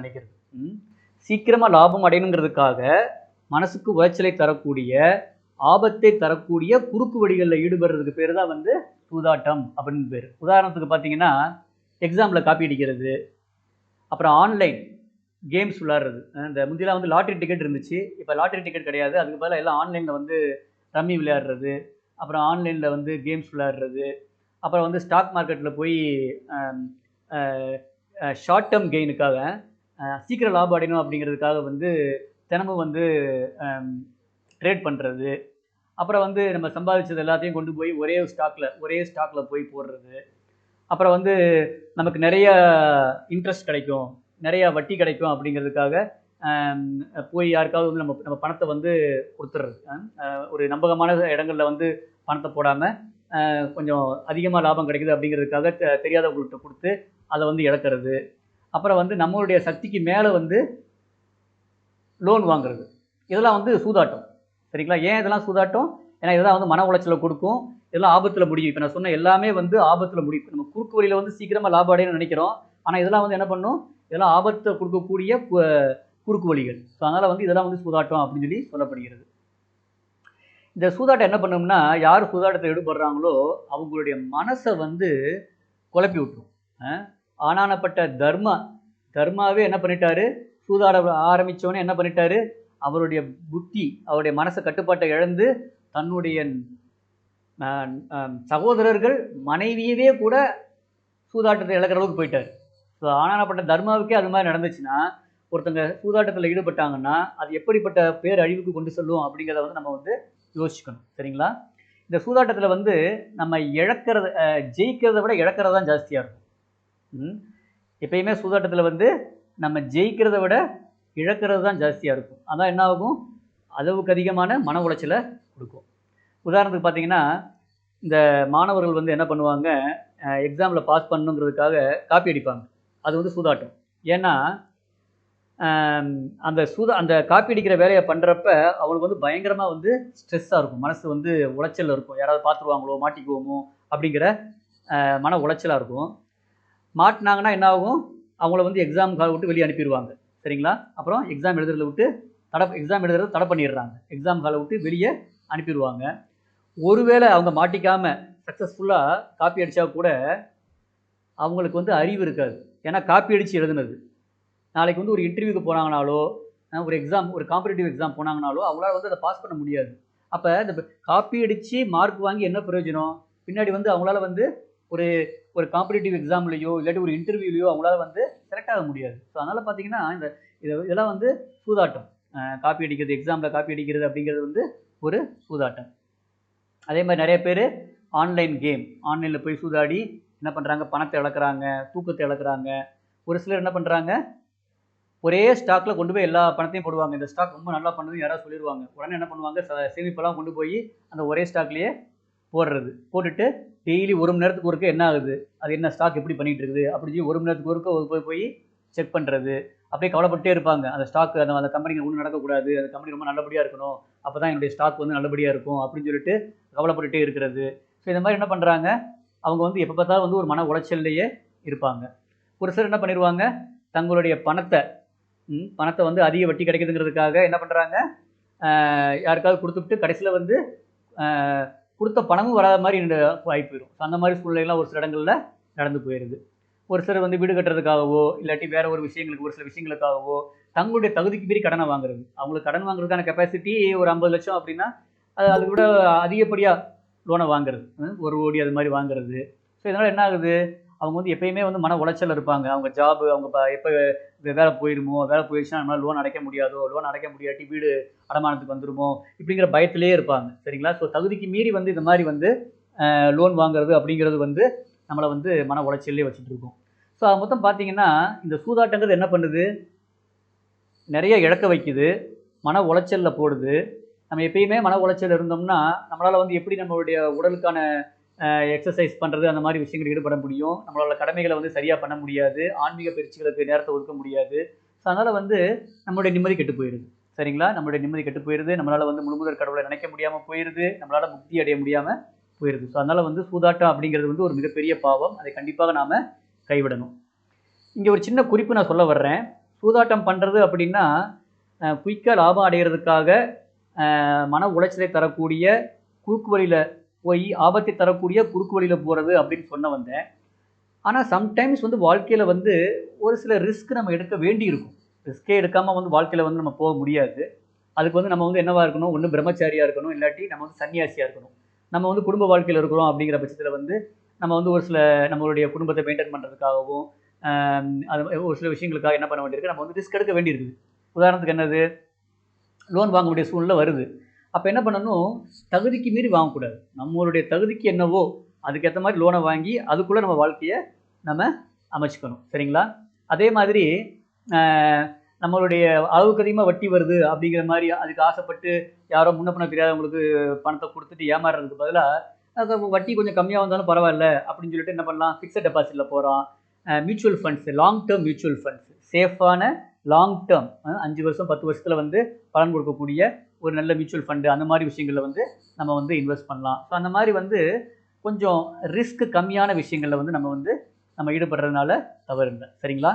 நினைக்கிறது. சீக்கிரமாக லாபம் அடையணுங்கிறதுக்காக மனசுக்கு உளைச்சலை தரக்கூடிய ஆபத்தை தரக்கூடிய குறுக்கு வழிகளில் ஈடுபடுறதுக்கு பேர் தான் வந்து சூதாட்டம் அப்படின்னு பேர். உதாரணத்துக்கு பார்த்தீங்கன்னா எக்ஸாமில் காப்பி அடிக்கிறது அப்புறம் ஆன்லைன் கேம்ஸ் விளாட்றது இந்த முந்திலாம் வந்து லாட்ரி டிக்கெட் இருந்துச்சு. இப்போ லாட்ரி டிக்கெட் கிடையாது. அதுக்கு பதிலாக எல்லாம் ஆன்லைனில் வந்து ரம்மி விளையாடுறது அப்புறம் ஆன்லைனில் வந்து கேம்ஸ் விளையாடுறது அப்புறம் வந்து ஸ்டாக் மார்க்கெட்டில் போய் ஷார்ட் டேர்ம் கெயினுக்காக சீக்கிரம் லாபம் அடையணும் அப்படிங்கிறதுக்காக வந்து தினமும் வந்து ட்ரேட் பண்ணுறது அப்புறம் வந்து நம்ம சம்பாதிச்சது எல்லாத்தையும் கொண்டு போய் ஒரே ஸ்டாக்கில் ஒரே ஸ்டாக்கில் போய் போடுறது. அப்புறம் வந்து நமக்கு நிறைய இன்ட்ரெஸ்ட் கிடைக்கும். நிறைய வட்டி கிடைக்கும் அப்படிங்கிறதுக்காக போய் யாருக்காவது வந்து நம்ம நம்ம பணத்தை வந்து கொடுத்துட்றது ஒரு நம்பகமான இடங்களில் வந்து பணத்தை போடாமல் கொஞ்சம் அதிகமாக லாபம் கிடைக்குது அப்படிங்கிறதுக்காக தெ- தெரியாதவங்கள்ட்ட கொடுத்து அதை வந்து இழக்கிறது. அப்புறம் வந்து நம்மளுடைய சக்திக்கு மேலே வந்து லோன் வாங்குறது. இதெல்லாம் வந்து சூதாட்டம். சரிங்களா? ஏன் இதெல்லாம் சூதாட்டம்? ஏன்னா இதெல்லாம் வந்து மன உளைச்சலை கொடுக்கும். இதெல்லாம் ஆபத்தில் முடியும். இப்போ நான் சொன்ன எல்லாமே வந்து ஆபத்தில் முடியும். நம்ம குறுக்கு வழியில் வந்து சீக்கிரமாக லாபம் அடையணும்னு நினைக்கிறோம். ஆனால் இதெல்லாம் வந்து என்ன பண்ணும்? இதெல்லாம் ஆபத்தை கொடுக்கக்கூடிய கு- குறுக்கு வழிகள். ஸோ அதனால் வந்து இதெல்லாம் வந்து சூதாட்டம் அப்படின்னு சொல்லி சொல்லப்படுகிறது. இந்த சூதாட்டம் என்ன பண்ணும்னா யார் சூதாட்டத்தில் ஈடுபடுறாங்களோ அவங்களுடைய மனசை வந்து குழப்பி விட்டுரும். ஆனானப்பட்ட தர்மா தர்மாவே என்ன பண்ணிட்டாரு? சூதாட ஆரம்பித்தோன்னே என்ன பண்ணிட்டாரு? அவருடைய புத்தி அவருடைய மனசை கட்டுப்பாட்டை இழந்து தன்னுடைய சகோதரர்கள் மனைவியவே கூட சூதாட்டத்தை இழக்கிற அளவுக்கு போயிட்டார். ஸோ ஆனானப்பட்ட தர்மாவுக்கே அது மாதிரி நடந்துச்சுன்னா ஒருத்தங்க சூதாட்டத்தில் ஈடுபட்டாங்கன்னா அது எப்படிப்பட்ட பேர் அழிவுக்கு கொண்டு செல்லும் அப்படிங்கிறத வந்து நம்ம வந்து யோசிக்கணும் சரிங்களா? இந்த சூதாட்டத்தில் வந்து நம்ம இழக்கிறத ஜெயிக்கிறத விட இழக்கிறது தான் ஜாஸ்தியாக இருக்கும். எப்பயுமே சூதாட்டத்தில் வந்து நம்ம ஜெயிக்கிறத விட இழக்கிறது தான் ஜாஸ்தியாக இருக்கும். அதான் என்ன ஆகும்? அளவுக்கு அதிகமான மன உளைச்சலை கொடுக்கும். உதாரணத்துக்கு பார்த்தீங்கன்னா இந்த மாணவர்கள் வந்து என்ன பண்ணுவாங்க? எக்ஸாமில் பாஸ் பண்ணணுங்கிறதுக்காக காப்பி அடிப்பாங்க. அது வந்து சூதாட்டம். ஏன்னா அந்த சூதா அந்த காப்பி அடிக்கிற வேலையை பண்ணுறப்ப அவங்களுக்கு வந்து பயங்கரமாக வந்து ஸ்ட்ரெஸ்ஸாக இருக்கும். மனசு வந்து உளைச்சல் இருக்கும். யாராவது பார்த்துருவாங்களோ மாட்டிக்குவோமோ அப்படிங்கிற மன உளைச்சலாக இருக்கும். மாட்டினாங்கன்னா என்ன ஆகும் அவங்கள வந்து எக்ஸாம் கால் விட்டு வெளியே அனுப்பிடுவாங்க சரிங்களா? அப்புறம் எக்ஸாம் எழுதுறத விட்டு தடை எக்ஸாம் எழுதுறத தடை பண்ணிடுறாங்க. எக்ஸாம் காலை விட்டு வெளியே அனுப்பிடுவாங்க ஒருவேளை அவங்க மாட்டிக்காமல் சக்ஸஸ்ஃபுல்லாக காப்பி அடித்தா கூட அவங்களுக்கு வந்து அறிவு இருக்காது. ஏன்னா காப்பி அடித்து எழுதுனது. நாளைக்கு வந்து ஒரு இன்டர்வியூக்கு போனாங்கனாலோ ஒரு எக்ஸாம் ஒரு காம்படிட்டிவ் எக்ஸாம் போனாங்கனாலோ அவங்களால வந்து அதை பாஸ் பண்ண முடியாது. அப்போ இந்த காப்பி அடித்து மார்க் வாங்கி என்ன பிரயோஜனம்? பின்னாடி வந்து அவங்களால வந்து ஒரு ஒரு காம்படிட்டிவ் எக்ஸாம்லேயோ இல்லாட்டி ஒரு இன்டர்வியூலையோ அவங்களால வந்து செலக்ட் ஆக முடியாது. ஸோ அதனால் பார்த்தீங்கன்னா இந்த இதெல்லாம் வந்து சூதாட்டம். காப்பி அடிக்கிறது எக்ஸாமில் காப்பி அடிக்கிறது அப்படிங்கிறது வந்து ஒரு சூதாட்டம். அதே மாதிரி நிறைய பேர் ஆன்லைன் கேம் ஆன்லைனில் போய் சூதாடி என்ன பண்ணுறாங்க பணத்தை இழக்கிறாங்க தூக்கத்தை இழக்கிறாங்க. ஒரு சிலர் என்ன பண்ணுறாங்க ஒரே ஸ்டாக்கில் கொண்டு போய் எல்லா பணத்தையும் போடுவாங்க. இந்த ஸ்டாக் ரொம்ப நல்லா பண்ணுதுன்னு யாராவது சொல்லிடுவாங்க உடனே என்ன பண்ணுவாங்க? ச- சேமிப்பெல்லாம் கொண்டு போய் அந்த ஒரே ஸ்டாக்லேயே போடுறது. போட்டுட்டு டெய்லி ஒரு மணி நேரத்துக்கு ஒருக்க என்ன ஆகுது? அது என்ன ஸ்டாக் எப்படி பண்ணிகிட்டு இருக்குது? அப்படி சொல்லி ஒரு மணி நேரத்துக்கு ஒருக்க போய் போய் செக் பண்ணுறது அப்படியே கவலைப்பட்டே இருப்பாங்க. அந்த ஸ்டாக் அந்த அந்த கம்பெனிக்கு ஒன்றும் நடக்கக்கூடாது. அந்த கம்பெனி ரொம்ப நல்லபடியாக இருக்கணும். அப்போ தான் என்னுடைய ஸ்டாக் வந்து நல்லபடியாக இருக்கும் அப்படின்னு சொல்லிட்டு கவலைப்பட்டுட்டே இருக்கிறது. ஸோ இந்த மாதிரி என்ன பண்ணுறாங்க அவங்க வந்து எப்போ பார்த்தாலும் வந்து ஒரு மன உளைச்சல்லையே இருப்பாங்க. ஒரு சிலர் என்ன பண்ணிடுவாங்க தங்களுடைய பணத்தை பணத்தை வந்து அதிக வட்டி கிடைக்குதுங்கிறதுக்காக என்ன பண்ணுறாங்க யாருக்காவது கொடுத்துட்டு கடைசியில் வந்து கொடுத்த பணமும் வராத மாதிரி இந்த வாய்ப்பு போயிடும் ஸோ அந்த மாதிரி சூழ்நிலைலாம் ஒரு சில இடங்களில் நடந்து போயிடுது ஒரு சிலர் வந்து வீடு கட்டுறதுக்காகவோ இல்லாட்டி வேற ஒரு விஷயங்களுக்கு ஒரு சில விஷயங்களுக்காகவோ தங்களுடைய தகுதிக்கு மீறி கடனை வாங்குறது. அவங்களுக்கு கடன் வாங்குறதுக்கான கெப்பாசிட்டி ஒரு ஐம்பது லட்சம் அப்படின்னா அது அதை விட அதிகப்படியாக லோனை வாங்குறது. ஒரு கோடி அது மாதிரி வாங்குறது. ஸோ இதனால் என்ன ஆகுது? அவங்க வந்து எப்பயுமே வந்து மன உளைச்சல் இருப்பாங்க. அவங்க ஜாப் அவங்க எப்போ வேலை போயிடுமோ வேலை போயிடுச்சுன்னா நம்மளால் லோன் அடைக்க முடியாதோ லோன் அடைக்க முடியாட்டி வீடு அடமானத்துக்கு வந்துருமோ இப்படிங்கிற பயத்திலே இருப்பாங்க. சரிங்களா? ஸோ தகுதிக்கு மீறி வந்து இந்த மாதிரி வந்து லோன் வாங்குறது அப்படிங்கிறது வந்து நம்மளை வந்து மன உளைச்சல்லே வச்சுட்டு இருக்கோம். ஸோ அது மொத்தம் பார்த்தீங்கன்னா இந்த சூதாட்டங்கிறது என்ன பண்ணுது? நிறைய இழக்க வைக்குது. மன உளைச்சலில் போடுது. நம்ம எப்பயுமே மன உளைச்சல் இருந்தோம்னா நம்மளால் வந்து எப்படி நம்மளுடைய உடலுக்கான எக்ஸசைஸ் பண்ணுறது அந்த மாதிரி விஷயங்கள் ஈடுபட முடியும். நம்மளோட கடமைகளை வந்து சரியாக பண்ண முடியாது. ஆன்மீக பயிற்சிகளுக்கு நேரத்தை ஒதுக்க முடியாது. ஸோ அதனால் வந்து நம்மளுடைய நிம்மதி கெட்டு போயிடுது. சரிங்களா? நம்மளுடைய நிம்மதி கெட்டு போயிடுது. நம்மளால் வந்து முழுமுதற் கடவுளை நினைக்க முடியாமல் போயிடுது நம்மளால் முக்தி அடைய முடியாமல் போயிடுது ஸோ அதனால் வந்து சூதாட்டம் அப்படிங்கிறது வந்து ஒரு மிகப்பெரிய பாவம். அதை கண்டிப்பாக நாம் கைவிடணும். இங்கே ஒரு சின்ன குறிப்பு நான் சொல்ல வர்றேன். சூதாட்டம் பண்ணுறது அப்படின்னா குயிக்காக லாபம் அடைகிறதுக்காக மன உளைச்சலை தரக்கூடிய குறுக்கு வழியில் போய் ஆபத்தை தரக்கூடிய குறுக்கு வழியில் போகிறது அப்படின்னு சொன்ன வந்தேன். ஆனால் சம்டைம்ஸ் வந்து வாழ்க்கையில் வந்து ஒரு சில ரிஸ்க் நம்ம எடுக்க வேண்டி இருக்கும் ரிஸ்கே எடுக்காமல் வந்து வாழ்க்கையில் வந்து நம்ம போக முடியாது. அதுக்கு வந்து நம்ம வந்து என்னவாக இருக்கணும்? ஒன்று பிரம்மச்சாரியாக இருக்கணும். இல்லாட்டி நம்ம வந்து சன்னியாசியாக இருக்கணும். நம்ம வந்து குடும்ப வாழ்க்கையில் இருக்கிறோம் அப்படிங்கிற பட்சத்தில் வந்து நம்ம வந்து ஒரு சில நம்மளுடைய குடும்பத்தை மெயின்டைன் பண்ணுறதுக்காகவும் அது ஒரு சில விஷயங்களுக்காக என்ன பண்ண வேண்டியிருக்கு? நம்ம வந்து ரிஸ்க் எடுக்க வேண்டியிருக்குது. உதாரணத்துக்கு என்னது? லோன் வாங்க வேண்டிய சூழ்நிலை வருது. அப்போ என்ன பண்ணணும்? தகுதிக்கு மீறி வாங்கக்கூடாது. நம்மளுடைய தகுதிக்கு என்னவோ அதுக்கேற்ற மாதிரி லோனை வாங்கி அதுக்குள்ளே நம்ம வாழ்க்கையை நம்ம அமைச்சுக்கணும். சரிங்களா? அதே மாதிரி நம்மளுடைய அளவுக்கு அதிகமாக வட்டி வருது அப்படிங்கிற மாதிரி அதுக்கு ஆசைப்பட்டு யாரோ முன்ன பண்ண தெரியாதவங்களுக்கு பணத்தை கொடுத்துட்டு ஏமாறுறதுக்கு பதிலாக வட்டி கொஞ்சம் கம்மியாக வந்தாலும் பரவாயில்ல அப்படின்னு சொல்லிட்டு என்ன பண்ணலாம்? ஃபிக்ஸட் டெபாசிட்டில் போகிறோம் mutual funds long term mutual funds சேஃபான லாங் டேர்ம் அஞ்சு வருஷம் பத்து வருஷத்தில் வந்து பலன் கொடுக்கக்கூடிய ஒரு நல்ல மியூச்சுவல் ஃபண்டு அந்த மாதிரி விஷயங்களில் வந்து நம்ம வந்து இன்வெஸ்ட் பண்ணலாம். ஸோ அந்த மாதிரி வந்து கொஞ்சம் ரிஸ்க் கம்மியான விஷயங்களில் வந்து நம்ம வந்து நம்ம ஈடுபடுறதுனால தவறு இல்லை சரிங்களா?